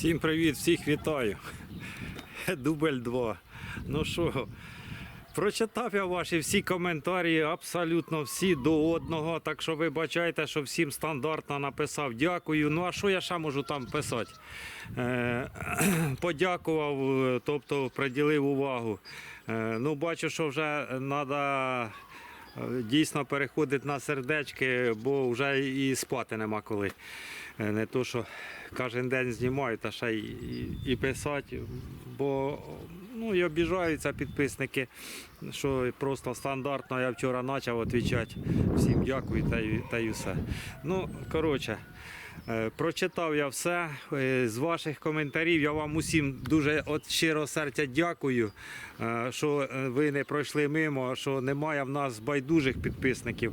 Всім привіт, всіх вітаю. Дубль 2. Ну що, прочитав я ваші всі коментарі, абсолютно всі до одного. Так що вибачайте, що всім стандартно написав. Дякую. Ну а що я ще можу там писати? Е, подякував, тобто приділив увагу. Е, ну, бачу, що вже треба. Дійсно переходить на сердечки, бо вже і спати нема коли. Е, Не то, що кожен день знімають, а ще й і, і писати. Бо ну, і обіжаються підписники, що просто стандартно я вчора почав відповідати. Всім дякую та й, та й усе. Ну, коротше. Е, Прочитав я все Е, з ваших коментарів. Я вам усім дуже от щиро серця дякую, е, що ви не пройшли мимо, що немає в нас байдужих підписників.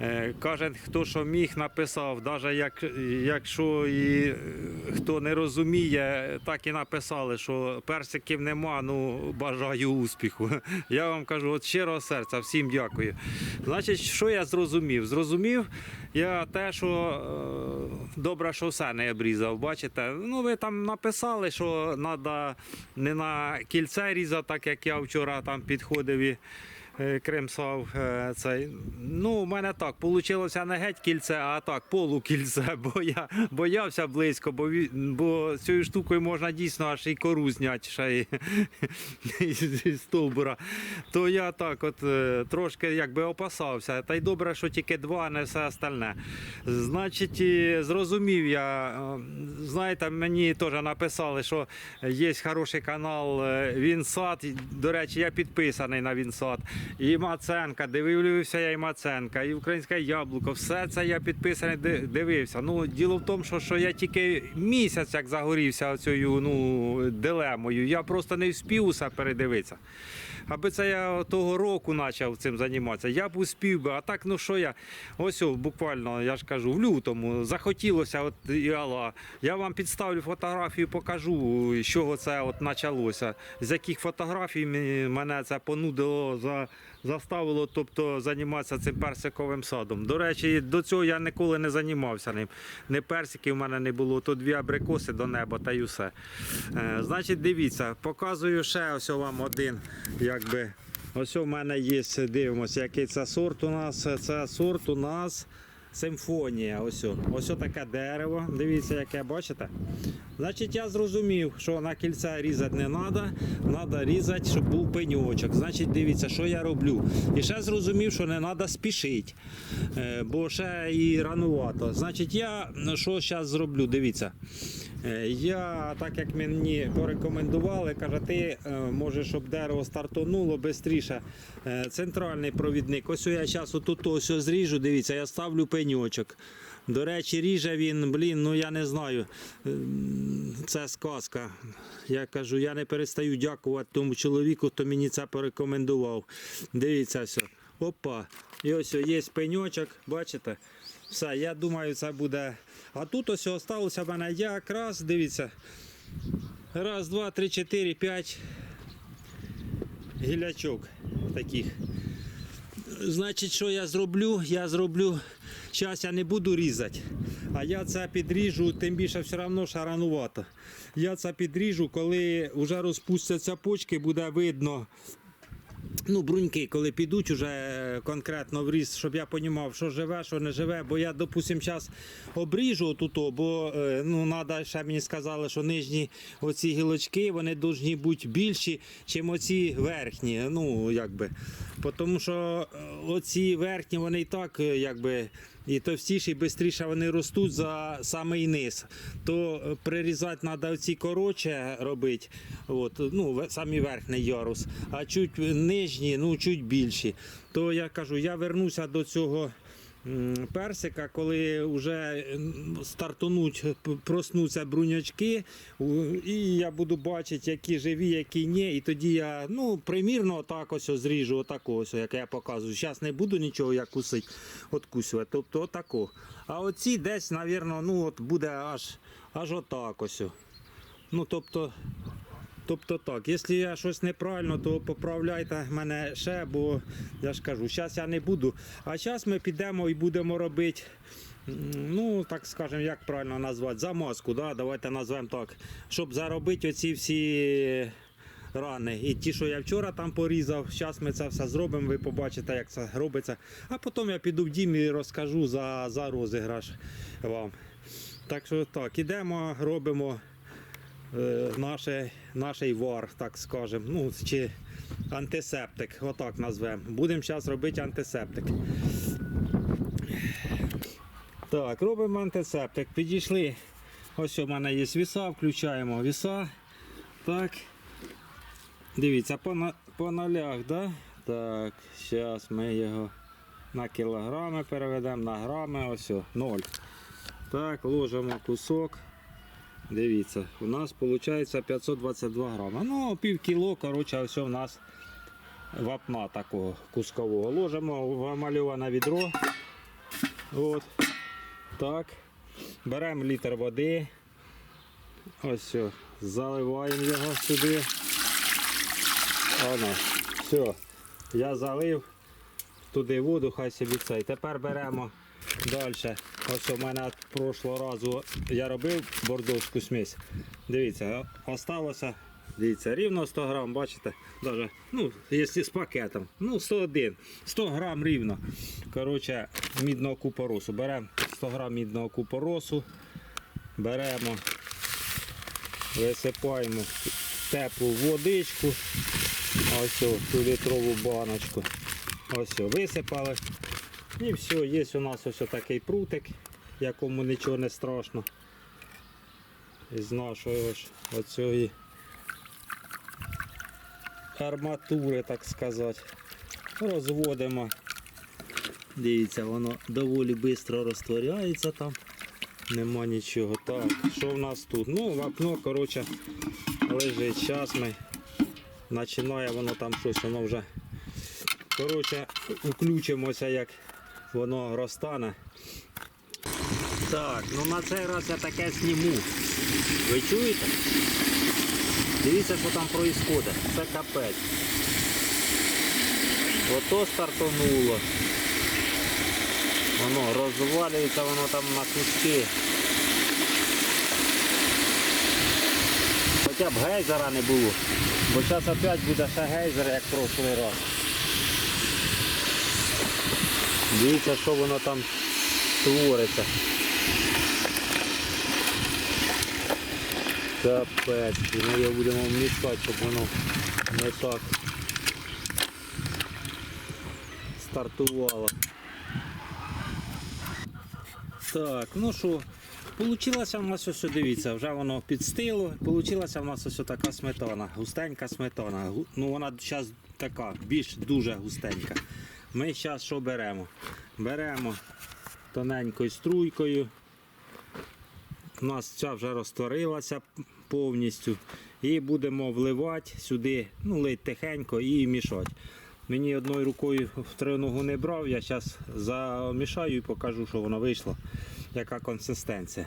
Е, Кожен, хто що міг, написав, навіть як, якщо і хто не розуміє, так і написали, що персиків нема, ну бажаю успіху. Я вам кажу от щирого серця, всім дякую. Значить, що я зрозумів? Зрозумів я те, що добре, що все не обрізав. Бачите, ну ви там написали, що треба не на кільце різати, так як я вчора там підходив і е, кремсав е, цей. Ну, у мене так вийшло не геть кільце, а так полукільце, бо я боявся близько, бо, бо цією штукою можна дійсно аж і кору зняти ще й зі стовбура. То я так от е, трошки якби опасався. Та й добре, що тільки два, а не все остальне. Значить, зрозумів я, знаєте, мені теж написали, що є хороший канал Вінсад. До речі, я підписаний на Вінсад. І Маценка, дивився я і Маценка, і Українське яблуко. Все це я підписаний, ди- дивився. Ну, діло в тому, що, що я тільки місяць як загорівся цією ну, дилемою. Я просто не вспів усе передивитися. Аби це я того року почав цим займатися, я б успів би. А так, ну що я, ось буквально, я ж кажу, в лютому захотілося, от і Алла. Я вам підставлю фотографію, покажу, з чого це от почалося. З яких фотографій мене це понудило, за, заставило тобто, займатися цим персиковим садом. До речі, до цього я ніколи не займався ним. Не персиків в мене не було, то дві абрикоси до неба та й усе. Е, значить, дивіться, показую ще ось вам один. Якби. Ось у мене є, дивимося, який це сорт у нас. Це сорт у нас симфонія. Ось, ось таке дерево. Дивіться, яке бачите. Значить, я зрозумів, що на кільця різати не треба, треба різати, щоб був пеньочок. Значить, дивіться, що я роблю. І ще зрозумів, що не треба спішити, е, бо ще і ранувато. Значить, я ну, що зараз зроблю? Дивіться. Е, Я, так як мені порекомендували, каже, ти е, може, щоб дерево стартонуло швидше. Центральний провідник. Ось я зараз отут ось зріжу, дивіться, я ставлю пеньочок. До речі, ріже він, блін, ну я не знаю. Це сказка. Я кажу, я не перестаю дякувати тому чоловіку, хто мені це порекомендував. Дивіться все. Опа. І ось є пеньочок, бачите? Все, я думаю, це буде. А тут ось залишилося в мене якраз, дивіться. Раз, два, три, чотири, п'ять гілячок таких. Значить, що я зроблю? Я зроблю. Зараз я не буду різати. А я це підріжу, тим більше все одно шаранувато. Я це підріжу, коли вже розпустяться почки, буде видно. Ну, бруньки, коли підуть уже конкретно в ріс, щоб я розумів, що живе, що не живе. Бо я, допустимо, зараз обріжу тут, бо е, ну, надо, ще мені сказали, що нижні оці гілочки вони повинні бути більші, ніж оці верхні. Ну, якби. Тому що е, оці верхні вони і так е, якби, і товстіші, швидше вони ростуть за самий низ. То е, прирізати треба оці коротше робити, от, ну, самі верхній ярус, а чуть нижні, ну чуть більші. То я кажу, я вернуся до цього. Персика, коли вже м, проснуться брунячки, і я буду бачити, які живі, які ні. І тоді я ну, примірно отак ось зріжу, отако ось, як я показую. Зараз не буду нічого як кусити, откусувати. Тобто отако. А оці десь, мабуть, ну, от буде аж, аж отак ось. Ну, тобто, Тобто так, якщо я щось неправильно, то поправляйте мене ще, бо я ж кажу, зараз я не буду. А зараз ми підемо і будемо робити ну так скажемо, як правильно назвати, замазку, да? давайте назвемо так, щоб заробити оці всі рани. І ті, що я вчора там порізав, зараз ми це все зробимо, ви побачите, як це робиться. А потім я піду в дім і розкажу за, за розіграш вам. Так що так, ідемо, робимо наше, нашій вар, так скажемо. Ну, чи антисептик, отак назвемо. Будемо зараз робити антисептик. Так, робимо антисептик. Підійшли. Ось у мене є віса, включаємо віса. Так. Дивіться, по, по нолях, да? Так, зараз ми його на кілограми переведемо, на грами, ось, 0. Так, ложимо кусок. Дивіться, у нас виходить 522 грама. Ну, пів кіло, коротше, ось у нас вапна такого кускового. Ложимо в емальоване відро. От. Так. Беремо літр води. Ось все. Заливаємо його сюди. Оно. Все. Я залив туди воду, хай собі цей. Тепер беремо далі. Ось у мене прошлого разу я робив бордовську смесь. Дивіться, осталося. Дивіться, рівно 100 грам, бачите? Даже, ну, якщо з пакетом. Ну, 101. 100 грам рівно. Коротше, мідного купоросу. Беремо 100 грам мідного купоросу. Беремо, висипаємо теплу водичку. Ось ту літрову баночку. Ось висипали. І все, є у нас ось такий прутик, якому нічого не страшно. Із нашої ж оцієї арматури, так сказати. Розводимо. Дивіться, воно доволі швидко розтворяється там. Нема нічого. Так, що в нас тут? Ну, вапно, коротше, лежить. Зараз ми починає воно там щось, воно вже. Коротше, включимося, як воно розтане. Так, ну на цей раз я таке зніму. Ви чуєте? Дивіться, що там відбувається. Це капець. Ото стартануло. Воно розвалюється, воно там на куски. Хоча б гейзера не було. Бо зараз опять буде ще гейзер, як в прошлий раз. Дивіться, що воно там твориться. Капець, ми його будемо вмішати, щоб воно не так стартувало. Так, ну що, Получилася в нас ось, дивіться, вже воно підстило. Получилася в нас ось така сметана, густенька сметана. Ну вона зараз така, більш дуже густенька. Ми зараз що беремо? Беремо тоненькою струйкою. У нас ця вже розтворилася повністю. І будемо вливати сюди, ну лить тихенько і мішати. Мені одною рукою в триногу не брав, я зараз замішаю і покажу, що воно вийшло, яка консистенція.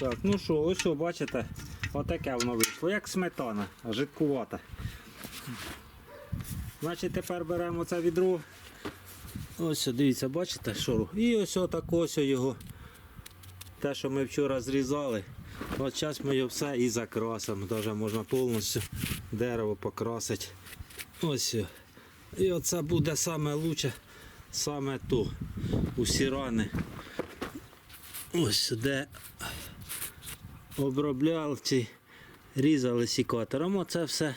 Так, ну що, ось що, бачите, отаке воно вийшло, як сметана, жидкувата. Значить, тепер беремо це відро. Ось, дивіться, бачите, що? І ось отак ось його. Те, що ми вчора зрізали. От зараз ми його все і закрасимо. Даже можна повністю дерево покрасити. Ось. І оце буде саме лучше, саме то. Усі рани. Ось де обробляли ці, різали сікатором. Оце все.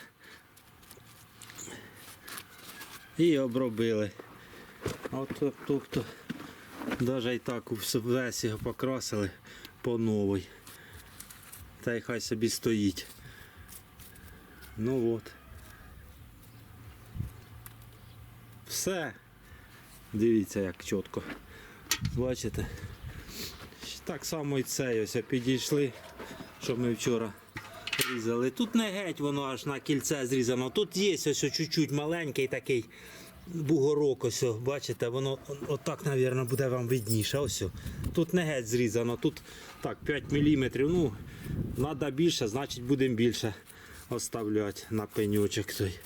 І обробили. От, тобто, навіть і так весь його покрасили по новій. Та й хай собі стоїть. Ну от. Все. Дивіться, як чітко. Бачите? Так само і цей ось підійшли, що ми вчора різали. Тут не геть воно аж на кільце зрізано. Тут є ось чуть-чуть маленький такий бугорок, ось, бачите, воно отак, мабуть, буде вам видніше. Ось. Тут не геть зрізано, тут так, 5 мм. Ну, треба більше, значить будемо більше оставляти на пенючок той.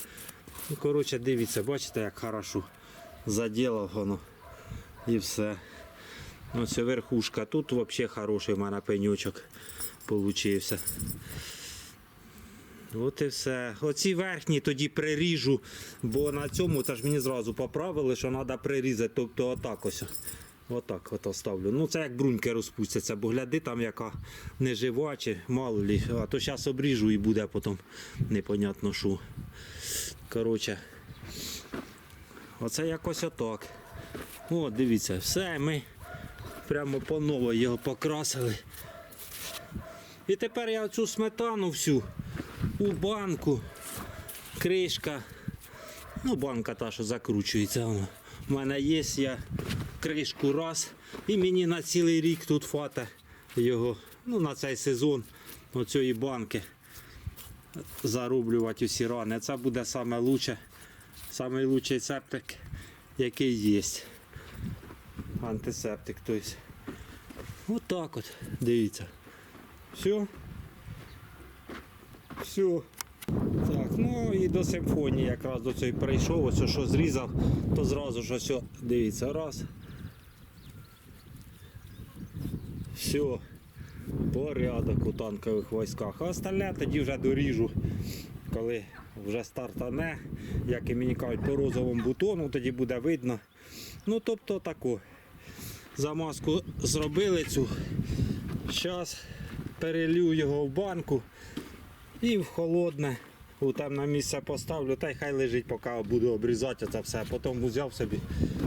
Ну, коротше, дивіться, бачите, як хорошо заділав воно. І все. Ось верхушка. Тут взагалі хороший в мене пенючок получився. От і все. Оці верхні тоді приріжу, бо на цьому це ж мені зразу поправили, що треба прирізати. Тобто отак ось. Отак от оставлю. Ну це як бруньки розпустяться, бо гляди там яка не чи мало лі. А то зараз обріжу і буде потім непонятно що. Коротше. Оце якось отак. О, дивіться, все, ми прямо по ново його покрасили. І тепер я цю сметану всю у банку, кришка. Ну, банка та, що закручується. У мене є, я кришку раз. І мені на цілий рік тут фата його, ну на цей сезон оцієї банки зарублювати усі рани. Це буде саме лучше, септик, який є. Антисептик. Тобто. Отак от. Дивіться. Все. Все. Так, ну і до симфонії якраз до цієї прийшов, ось що зрізав, то зразу ж ось, дивіться, раз. Все. Порядок у танкових військах. А остальне тоді вже доріжу, коли вже стартане, як і мені кажуть, по розовому бутону, тоді буде видно. Ну, тобто таку замазку зробили цю. Зараз перелью його в банку і в холодне. У темне місце поставлю, та й хай лежить, поки буду обрізати це все. Потім взяв собі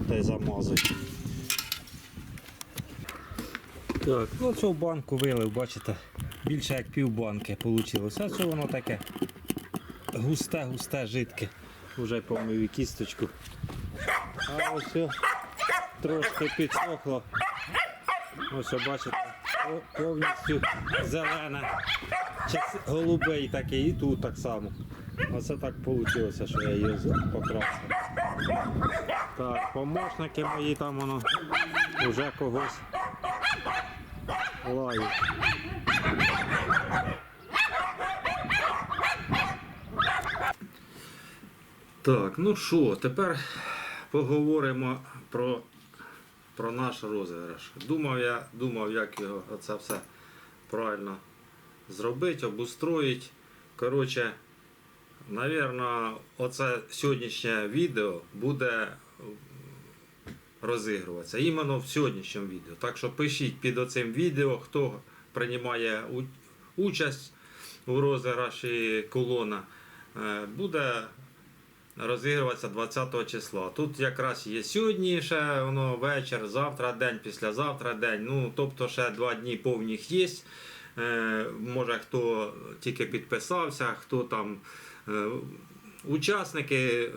та й замазую. Так, ну цю банку вилив, бачите, більше як пів банки вийшло. А це воно таке густе, густе, жидке. Вже помив і кісточку. А ось о, трошки підсохло. Ось бачите, повністю зелене. Чи голубий такий, і тут так само. Оце так вийшло, що я її покрасив. Так, помощники мої там воно вже когось лають. Так, ну що, тепер поговоримо про, про наш розіграш. Думав я, думав, як його це все правильно зробити, обустроїти. Коротше, Навірно, оце сьогоднішнє відео буде розігруватися іменно в сьогоднішньому відео. Так що пишіть під оцим відео, хто приймає участь у розіграші колона. Е, Буде розігруватися 20 числа. Тут якраз є сьогодні ще воно вечір, завтра день, післязавтра день. Ну, тобто ще два дні повних є. Е, Може хто тільки підписався, хто там. Е, Учасники, е,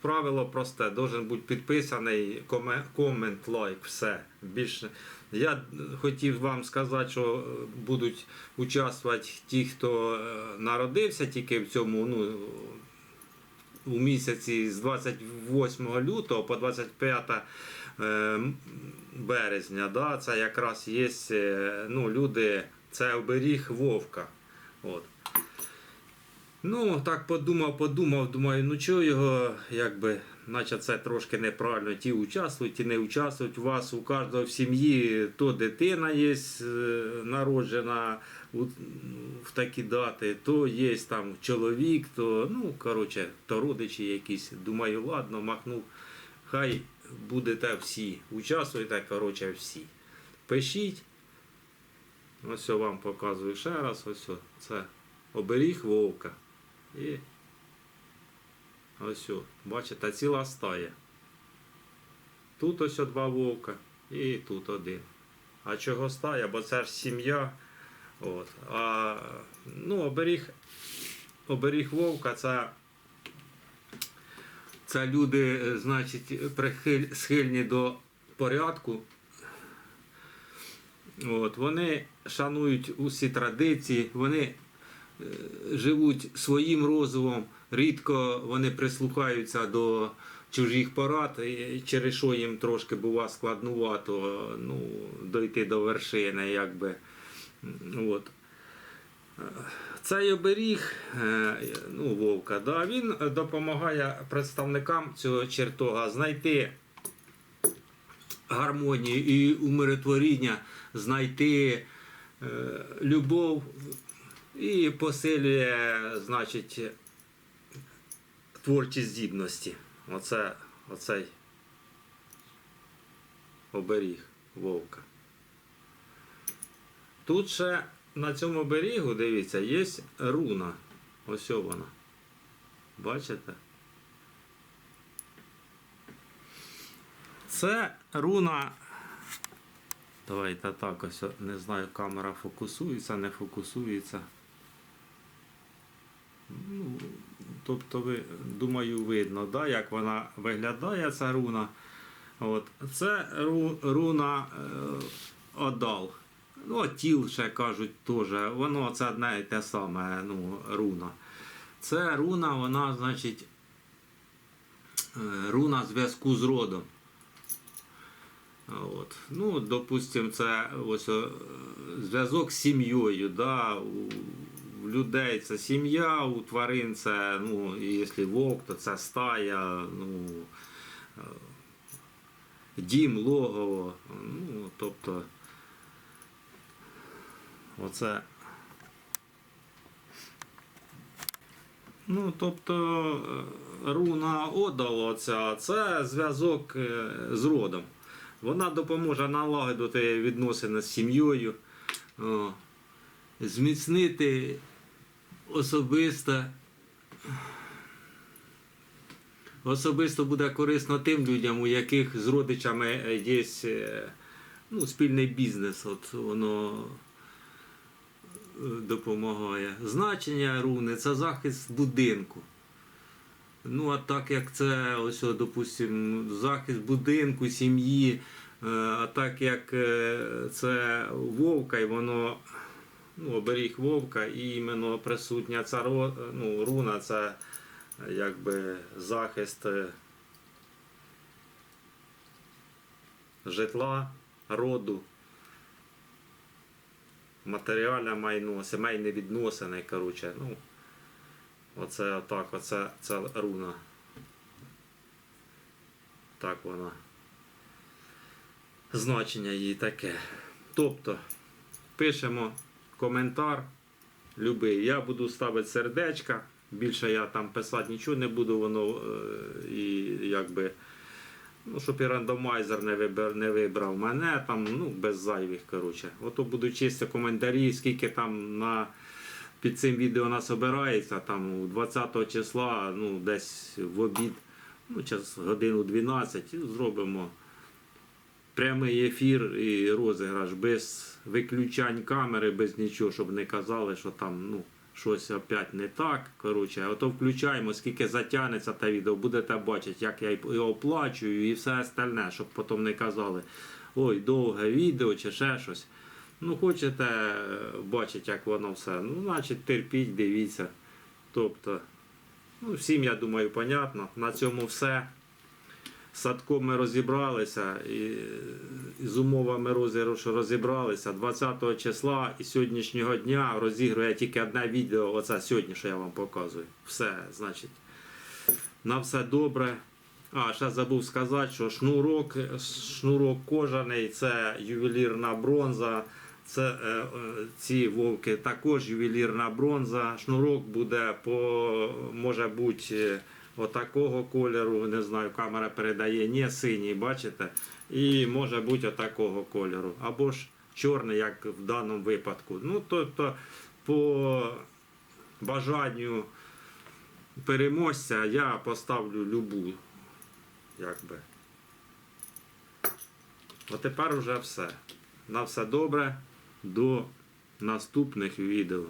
правило просте, должен бути підписаний, комент, лайк, все. Більше. Я хотів вам сказати, що будуть участвувати ті, хто народився тільки в цьому, ну, у місяці з 28 лютого по 25 е, березня. Да, це якраз є ну, люди, це оберіг Вовка. От. Ну, так подумав, подумав, думаю, ну чого його, якби, наче це трошки неправильно. Ті участвують, ті не участвують. У вас у кожного в сім'ї то дитина є е, народжена в такі дати, то є там чоловік, то, ну, коротше, то родичі якісь. Думаю, ладно, махнув. Хай будете всі. Участвуйте, коротше, всі. Пишіть. Ось я вам показую ще раз. Ось це оберіг вовка. І ось, бачите, ціла стая. Тут ось два вовка і тут один. А чого стая? Бо це ж сім'я. От. А ну, оберіг, оберіг вовка це, це люди, е, значить, прихиль, схильні до порядку. От, вони шанують усі традиції, вони е, живуть своїм розумом, рідко вони прислухаються до чужих порад, через що їм трошки бува складнувато ну, дойти до вершини. Якби. От. Цей оберіг е, ну, Вовка, да, він допомагає представникам цього чертога знайти гармонію і умиротворіння, знайти е, любов і посилює, значить, творчі здібності. Оце, оцей оберіг вовка. Тут ще на цьому берегу, дивіться, є руна. Ось вона. Бачите? Це руна. Давайте так ось, не знаю, камера фокусується, не фокусується. Ну, тобто, ви, думаю, видно, да, як вона виглядає, ця руна. От. Це ру, руна е, Одал. Ну, тіл ще кажуть теж. Воно це одне і те саме ну, руна. Це руна, вона, значить, е, руна зв'язку з родом. От. Ну, допустим, це ось е, зв'язок з сім'єю. Да? У, людей це сім'я, у тварин це, ну, якщо вовк, то це стая, ну, е, дім, логово. Ну, тобто, оце. Ну, тобто, е, руна Одало, це зв'язок з родом. Вона допоможе налагодити відносини з сім'єю, зміцнити особисто. Особисто буде корисно тим людям, у яких з родичами є ну, спільний бізнес. От воно е, допомагає. Значення руни це захист будинку. Ну, а так як це, ось, о, допустим, захист будинку, сім'ї, е, а так як е, це вовка, і воно ну, оберіг вовка, і іменно присутня ця ну, руна, це якби захист е, житла, роду, матеріальне майно, сімейні відносини, коротше, ну. Оце отак, оце це руна. Так вона. Значення її таке. Тобто, пишемо коментар любий. Я буду ставити сердечка. Більше я там писати нічого не буду, воно е, і якби. Ну, щоб і рандомайзер не вибрав, не вибрав мене там, ну, без зайвих, коротше. Ото будуть чисті коментарі, скільки там на під цим відео нас обирається, там 20 числа, ну, десь в обід, ну, час годину 12, зробимо прямий ефір і розіграш без виключань камери, без нічого, щоб не казали, що там ну, щось опять не так. Коротше, ото включаємо, скільки затягнеться те відео, будете бачити, як я його оплачую і все остальне, щоб потім не казали, ой, довге відео чи ще щось. Ну, хочете е, бачити, як воно все. Ну, значить, терпіть, дивіться. Тобто, ну, всім, я думаю, понятно. На цьому все. З садком ми розібралися, і, з умовами розіграшу розібралися. 20 числа і сьогоднішнього дня розігрує тільки одне відео, оце сьогодні, що я вам показую. Все, значить. На все добре. А, ще забув сказати, що шнурок, шнурок кожаний, це ювелірна бронза. Це е, е, ці вовки також ювелірна бронза. Шнурок буде по може бути е, отакого кольору. Не знаю, камера передає, ні, синій, бачите? І може бути отакого кольору. Або ж чорний, як в даному випадку. Ну, тобто, по бажанню переможця я поставлю любу. Якби. От тепер уже все. На все добре. До наступних відео.